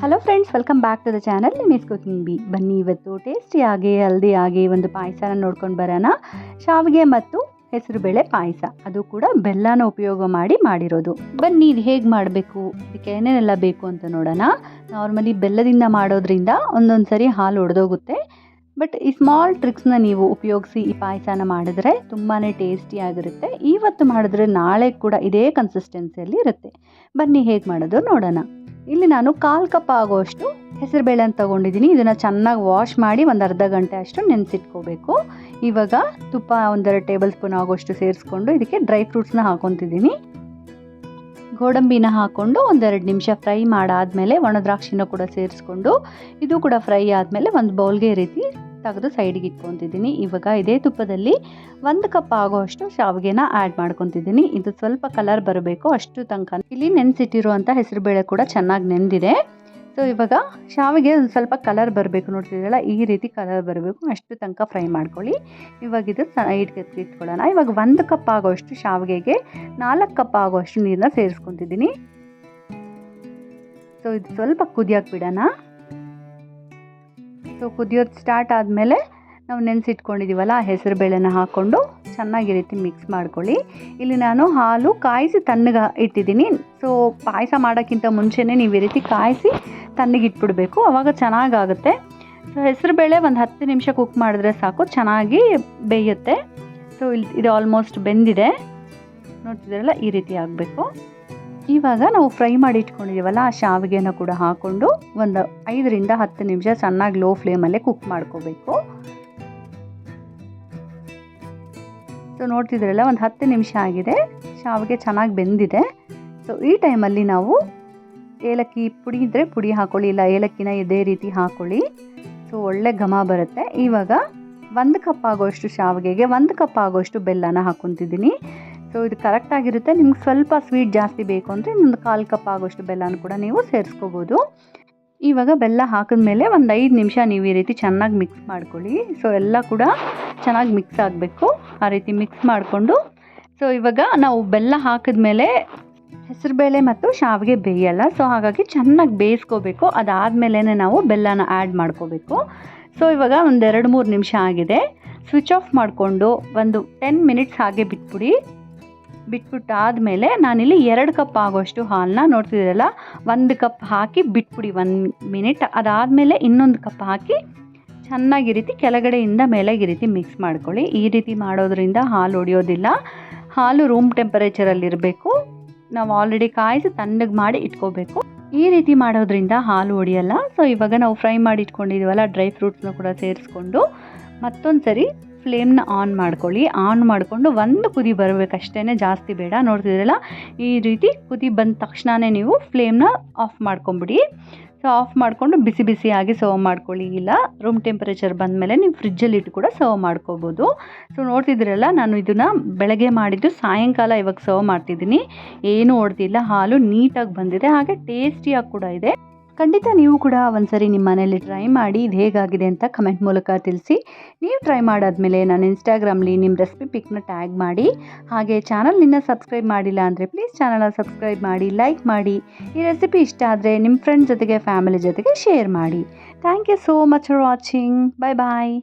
Hello friends welcome back to the channel miss cooking B ಬನ್ನಿ ಇವತ್ತು ಟೇಸ್ಟಿಯಾಗಿ ಆಗಿ ಒಂದು ಪಾಯಸನ ನೋಡ್ಕೊಂಡು ಬರೋಣ. ಶಾವಿಗೆ ಮತ್ತು ಹೆಸರುಬೇಳೆ ಪಾಯಸ. ಅದು ಕೂಡ ಬೆಲ್ಲನ ಉಪಯೋಗ ಮಾಡಿ ಮಾಡಿರೋದು. ಬನ್ನಿ ಇದು ಹೇಗೆ ಮಾಡಬೇಕು? ಇದಕ್ಕೆ ಏನೇನೆಲ್ಲ ಬೇಕು ಅಂತ ನೋಡೋಣ. ನಾರ್ಮಲಿ ಬೆಲ್ಲದಿಂದ ಮಾಡೋದ್ರಿಂದ ಒಂದೊಂದು ಸರಿ ಹಾಲು ಒಡೆದೋಗುತ್ತೆ. ಬಟ್ ಈ ಸ್ಮಾಲ್ ಟ್ರಿಕ್ಸ್ನ ನೀವು ಉಪಯೋಗಿಸಿ ಈ ಪಾಯಸನ ಮಾಡಿದ್ರೆ ತುಂಬಾ ಟೇಸ್ಟಿಯಾಗಿರುತ್ತೆ ಇವತ್ತು ಮಾಡಿದ್ರೆ ನಾಳೆ ಕೂಡ ಇದೇ ಕನ್ಸಿಸ್ಟೆನ್ಸಿಯಲ್ಲಿ ಇರುತ್ತೆ. ಬನ್ನಿ ಹೇಗೆ ಮಾಡೋದು ನೋಡೋಣ. ಇಲ್ಲಿ ನಾನು ಕಾಲು ಕಪ್ ಆಗೋಷ್ಟು ಹೆಸರುಬೇಳೆನ ತೊಗೊಂಡಿದ್ದೀನಿ. ಇದನ್ನು ಚೆನ್ನಾಗಿ ವಾಶ್ ಮಾಡಿ ಒಂದು ಅರ್ಧ ಗಂಟೆ ಅಷ್ಟು ನೆನೆಸಿಟ್ಕೋಬೇಕು. ಇವಾಗ ತುಪ್ಪ ಒಂದೆರಡು ಟೇಬಲ್ ಸ್ಪೂನ್ ಆಗೋಷ್ಟು ಸೇರಿಸ್ಕೊಂಡು ಇದಕ್ಕೆ ಡ್ರೈ ಫ್ರೂಟ್ಸ್ನ ಹಾಕೊತಿದ್ದೀನಿ. ಗೋಡಂಬಿನ ಹಾಕ್ಕೊಂಡು ಒಂದೆರಡು ನಿಮಿಷ ಫ್ರೈ ಮಾಡಾದಮೇಲೆ ಒಣ ದ್ರಾಕ್ಷಿನ ಕೂಡ ಸೇರಿಸ್ಕೊಂಡು, ಇದು ಕೂಡ ಫ್ರೈ ಆದಮೇಲೆ ಒಂದು ಬೌಲ್ಗೆ ರೀತಿ ತೆಗೆದು ಸೈಡಿಗೆ ಇಟ್ಕೊತಿದ್ದೀನಿ. ಇವಾಗ ಇದೇ ತುಪ್ಪದಲ್ಲಿ ಒಂದು ಕಪ್ ಆಗೋಷ್ಟು ಶಾವಿಗೆನ ಆ್ಯಡ್ ಮಾಡ್ಕೊತಿದ್ದೀನಿ. ಇದು ಸ್ವಲ್ಪ ಕಲರ್ ಬರಬೇಕು ಅಷ್ಟು ತನಕ. ಇಲ್ಲಿ ನೆನೆಸಿಟ್ಟಿರುವಂಥ ಹೆಸರುಬೇಳೆ ಕೂಡ ಚೆನ್ನಾಗಿ ನೆಂದಿದೆ. ಸೊ ಇವಾಗ ಶಾವಿಗೆ ಒಂದು ಸ್ವಲ್ಪ ಕಲರ್ ಬರಬೇಕು. ನೋಡ್ತಿದ್ದೀರಲ್ಲ, ಈ ರೀತಿ ಕಲರ್ ಬರಬೇಕು. ಅಷ್ಟು ತನಕ ಫ್ರೈ ಮಾಡ್ಕೊಳ್ಳಿ. ಇವಾಗ ಇದು ಸೈಡ್ಗೆ ಇಟ್ಕೊಳ್ಳೋಣ. ಇವಾಗ ಒಂದು ಕಪ್ ಆಗೋಷ್ಟು ಶಾವಿಗೆಗೆ ನಾಲ್ಕು ಕಪ್ ಆಗೋಷ್ಟು ನೀರನ್ನ ಸೇರಿಸ್ಕೊತಿದ್ದೀನಿ. ಸೊ ಇದು ಸ್ವಲ್ಪ ಕುದಿಯೋಕೆ ಬಿಡೋಣ. ಸೊ ಕುದಿಯೋದು ಸ್ಟಾರ್ಟ್ ಆದಮೇಲೆ ನಾವು ನೆನೆಸಿಟ್ಕೊಂಡಿದ್ದೀವಲ್ಲ ಆ ಹೆಸರು ಬೇಳೆನ ಹಾಕ್ಕೊಂಡು ಚೆನ್ನಾಗಿ ರೀತಿ ಮಿಕ್ಸ್ ಮಾಡ್ಕೊಳ್ಳಿ. ಇಲ್ಲಿ ನಾನು ಹಾಲು ಕಾಯಿಸಿ ತಣ್ಣಗೆ ಇಟ್ಟಿದ್ದೀನಿ. ಸೊ ಪಾಯಸ ಮಾಡೋಕ್ಕಿಂತ ಮುಂಚೆನೇ ನೀವು ಈ ರೀತಿ ಕಾಯಿಸಿ ತಣ್ಣಗೆ ಇಟ್ಬಿಡಬೇಕು. ಆವಾಗ ಚೆನ್ನಾಗಾಗುತ್ತೆ. ಸೊ ಹೆಸರು ಬೇಳೆ ಒಂದು ಹತ್ತು ನಿಮಿಷ ಕುಕ್ ಮಾಡಿದ್ರೆ ಸಾಕು, ಚೆನ್ನಾಗಿ ಬೇಯುತ್ತೆ. ಸೊ ಇಲ್ಲಿ ಇದು ಆಲ್ಮೋಸ್ಟ್ ಬೆಂದಿದೆ. ನೋಡ್ತಿದ್ದೀರಲ್ಲ, ಈ ರೀತಿ ಆಗಬೇಕು. ಇವಾಗ ನಾವು ಫ್ರೈ ಮಾಡಿ ಇಟ್ಕೊಂಡಿದ್ದೀವಲ್ಲ ಆ ಶಾವಿಗೆನ ಕೂಡ ಹಾಕ್ಕೊಂಡು ಒಂದು ಐದರಿಂದ ಹತ್ತು ನಿಮಿಷ ಚೆನ್ನಾಗಿ ಲೋ ಫ್ಲೇಮಲ್ಲೇ ಕುಕ್ ಮಾಡ್ಕೋಬೇಕು. ಸೊ ನೋಡ್ತಿದ್ರಲ್ಲ ಒಂದು ಹತ್ತು ನಿಮಿಷ ಆಗಿದೆ. ಶಾವಿಗೆ ಚೆನ್ನಾಗಿ ಬೆಂದಿದೆ. ಸೊ ಈ ಟೈಮಲ್ಲಿ ನಾವು ಏಲಕ್ಕಿ ಪುಡಿ ಇದ್ದರೆ ಪುಡಿ ಹಾಕೊಳ್ಳಿ, ಇಲ್ಲ ಏಲಕ್ಕಿನ ಇದೇ ರೀತಿ ಹಾಕೊಳ್ಳಿ. ಸೊ ಒಳ್ಳೆ ಘಮ ಬರುತ್ತೆ. ಇವಾಗ ಒಂದು ಕಪ್ ಆಗೋಷ್ಟು ಶಾವಿಗೆಗೆ, ಒಂದು ಕಪ್ ಆಗೋಷ್ಟು ಬೆಲ್ಲನ ಹಾಕ್ಕೊತಿದ್ದೀನಿ. ಸೊ ಇದು ಕರೆಕ್ಟಾಗಿರುತ್ತೆ ನಿಮ್ಗೆ ಸ್ವಲ್ಪ ಸ್ವೀಟ್ ಜಾಸ್ತಿ ಬೇಕು ಅಂದರೆ ಇನ್ನೊಂದು ಕಾಲು ಕಪ್ ಆಗೋಷ್ಟು ಬೆಲ್ಲನ ಕೂಡ ನೀವು ಸೇರಿಸ್ಕೋಬೋದು. ಇವಾಗ ಬೆಲ್ಲ ಹಾಕಿದ ಮೇಲೆ ಒಂದು ಐದು ನಿಮಿಷ ನೀವು ಈ ರೀತಿ ಚೆನ್ನಾಗಿ ಮಿಕ್ಸ್ ಮಾಡ್ಕೊಳ್ಳಿ. ಸೊ ಎಲ್ಲ ಕೂಡ ಚೆನ್ನಾಗಿ ಮಿಕ್ಸ್ ಆಗಬೇಕು. ಆ ರೀತಿ ಮಿಕ್ಸ್ ಮಾಡಿಕೊಂಡು. ಸೊ ಇವಾಗ ನಾವು ಬೆಲ್ಲ ಹಾಕಿದ ಮೇಲೆ ಹೆಸರುಬೇಳೆ ಮತ್ತು ಶಾವಿಗೆ ಬೇಯಲ್ಲ. ಸೊ ಹಾಗಾಗಿ ಚೆನ್ನಾಗಿ ಬೇಯಿಸ್ಕೋಬೇಕು. ಅದಾದಮೇಲೆ ನಾವು ಬೆಲ್ಲನ ಆ್ಯಡ್ ಮಾಡ್ಕೋಬೇಕು. ಸೊ ಇವಾಗ ಒಂದು ಎರಡು ಮೂರು ನಿಮಿಷ ಆಗಿದೆ. ಸ್ವಿಚ್ ಆಫ್ ಮಾಡಿಕೊಂಡು ಒಂದು ಟೆನ್ ಮಿನಿಟ್ಸ್ ಹಾಗೆ ಬಿಟ್ಬಿಡಿ. ಬಿಟ್ಬಿಟ್ಟು ಆದಮೇಲೆ ನಾನಿಲ್ಲಿ ಎರಡು ಕಪ್ ಆಗೋಷ್ಟು ಹಾಲನ್ನ ನೋಡ್ತಿದ್ದೀರಲ್ಲ? ಒಂದು ಕಪ್ ಹಾಕಿ ಬಿಟ್ಬಿಡಿ ಒಂದು ಮಿನಿಟ್. ಅದಾದಮೇಲೆ ಇನ್ನೊಂದು ಕಪ್ ಹಾಕಿ ಚೆನ್ನಾಗಿ ರೀತಿ ಕೆಳಗಡೆಯಿಂದ ಮೇಲೆಗೆ ರೀತಿ ಮಿಕ್ಸ್ ಮಾಡ್ಕೊಳ್ಳಿ. ಈ ರೀತಿ ಮಾಡೋದ್ರಿಂದ ಹಾಲು ಒಡೆಯೋದಿಲ್ಲ. ಹಾಲು ರೂಮ್ ಟೆಂಪರೇಚರಲ್ಲಿರಬೇಕು ನಾವು ಆಲ್ರೆಡಿ ಕಾಯಿಸಿ ತಣ್ಣಗೆ ಮಾಡಿ ಇಟ್ಕೋಬೇಕು. ಈ ರೀತಿ ಮಾಡೋದ್ರಿಂದ ಹಾಲು ಒಡೆಯಲ್ಲ. ಸೊ ಇವಾಗ ನಾವು ಫ್ರೈ ಮಾಡಿ ಇಟ್ಕೊಂಡಿದ್ದೀವಲ್ಲ, ಡ್ರೈ ಫ್ರೂಟ್ಸ್ನ ಕೂಡ ಸೇರಿಸ್ಕೊಂಡು ಮತ್ತೊಂದು ಸರಿ ಫ್ಲೇಮ್ನ ಆನ್ ಮಾಡ್ಕೊಳ್ಳಿ. ಆನ್ ಮಾಡಿಕೊಂಡು ಒಂದು ಕುದಿ ಬರಬೇಕಷ್ಟೇ ಜಾಸ್ತಿ ಬೇಡ. ನೋಡ್ತಿದ್ರಲ್ಲ ಈ ರೀತಿ ಕುದಿ ಬಂದ ತಕ್ಷಣವೇ ನೀವು ಫ್ಲೇಮ್ನ ಆಫ್ ಮಾಡ್ಕೊಂಬಿಡಿ. ಸೊ, ಆಫ್ ಮಾಡಿಕೊಂಡು ಬಿಸಿ ಬಿಸಿಯಾಗಿ ಸರ್ವ್ ಮಾಡ್ಕೊಳ್ಳಿ. ಇಲ್ಲ, ರೂಮ್ ಟೆಂಪರೇಚರ್ ಬಂದಮೇಲೆ ನೀವು ಫ್ರಿಜ್ಜಲ್ಲಿ ಇಟ್ಟು ಕೂಡ ಸರ್ವ್ ಮಾಡ್ಕೋಬೋದು. ಸೊ, ನೋಡ್ತಿದ್ದೀರಲ್ಲ? ನಾನು ಇದನ್ನು ಬೆಳಗ್ಗೆ ಮಾಡಿದ್ದು ಸಾಯಂಕಾಲ ಇವಾಗ ಸರ್ವ್ ಮಾಡ್ತಿದ್ದೀನಿ. ಏನೂ ಓಡ್ತಿಲ್ಲ ಹಾಲು ನೀಟಾಗಿ ಬಂದಿದೆ. ಹಾಗೆ ಟೇಸ್ಟಿಯಾಗಿ ಕೂಡ ಇದೆ. ಖಂಡಿತ ನೀವು ಕೂಡ ಒಂದ್ಸರಿ ನಿಮ್ಮ ಮನೇಲಿ ಟ್ರೈ ಮಾಡಿ ಇದು ಹೇಗಾಗಿದೆ ಅಂತ ಕಮೆಂಟ್ ಮೂಲಕ ತಿಳಿಸಿ. ನೀವು ಟ್ರೈ ಮಾಡಾದ್ಮೇಲೆ ನಾನು ಇನ್ಸ್ಟಾಗ್ರಾಮ್ಲಿ ನಿಮ್ಮ ರೆಸಿಪಿ ಪಿಕ್ನ ಟ್ಯಾಗ್ ಮಾಡಿ. ಹಾಗೆ ಚಾನಲ್ ನಿನ್ನ ಸಬ್ಸ್ಕ್ರೈಬ್ ಮಾಡಿಲ್ಲ ಅಂದರೆ ಪ್ಲೀಸ್ ಚಾನಲ್ನ ಸಬ್ಸ್ಕ್ರೈಬ್ ಮಾಡಿ ಲೈಕ್ ಮಾಡಿ. ಈ ರೆಸಿಪಿ ಇಷ್ಟ ಆದರೆ ನಿಮ್ಮ ಫ್ರೆಂಡ್ಸ್ ಜೊತೆಗೆ ಫ್ಯಾಮಿಲಿ ಜೊತೆಗೆ ಶೇರ್ ಮಾಡಿ. Thank you so much for watching bye bye